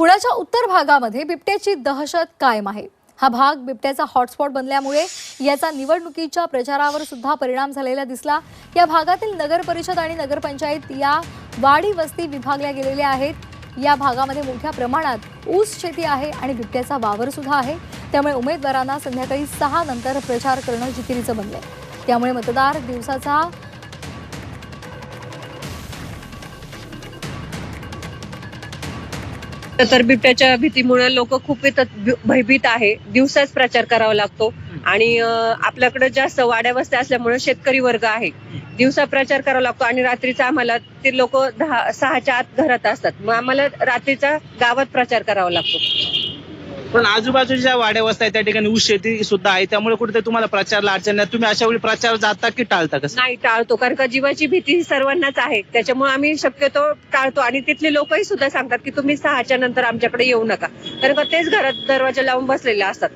पुण्याच्या उत्तर भागामध्ये बिबट्याची दहशत कायम आहे. हा भाग बिबट्याचा हॉटस्पॉट बनल्यामुळे याचा निवडणुकीच्या प्रचारावर सुद्धा परिणाम झालेला दिसला. या भागातील नगर परिषद आणि नगरपंचायत या वाडी वस्ती विभागल्या गेलेल्या आहेत. या भागामध्ये मोठ्या प्रमाणात ऊस शेती आहे आणि बिबट्याचा वावर सुद्धा आहे. त्यामुळे उमेदवारांना संध्याकाळी सहा नंतर प्रचार करणं जिकिरीचं बनलंय. त्यामुळे मतदार दिवसाचा तर बिबट्याच्या भीतीमुळे लोक खूप भयभीत आहे. दिवसाच प्रचार करावा लागतो. आणि आपल्याकडे जास्त वाड्या वस्त्या असल्यामुळे शेतकरी वर्ग आहे. दिवसा प्रचार करावा लागतो आणि रात्रीचा आम्हाला ते लोक दहा सहाच्या आत घरात असतात. मग आम्हाला रात्रीचा गावात प्रचार करावा लागतो. पण आजूबाजूच्या वाड्या वस्त आहेत त्या ठिकाणी ऊस शेती सुद्धा आहे. त्यामुळे कुठेतरी तुम्हाला प्रचारला अडचण नाही. तुम्ही अशा वेळी प्रचार जाता की टाळता कसं? नाही टाळतो. कारण का जीवाची भीती ही सर्वांनाच आहे. त्याच्यामुळे आम्ही शक्यतो टाळतो. आणि तिथले लोकही सुद्धा सांगतात की तुम्ही सहाच्या नंतर आमच्याकडे येऊ नका. कारण का तेच घरात दरवाजा लावून बसलेले असतात.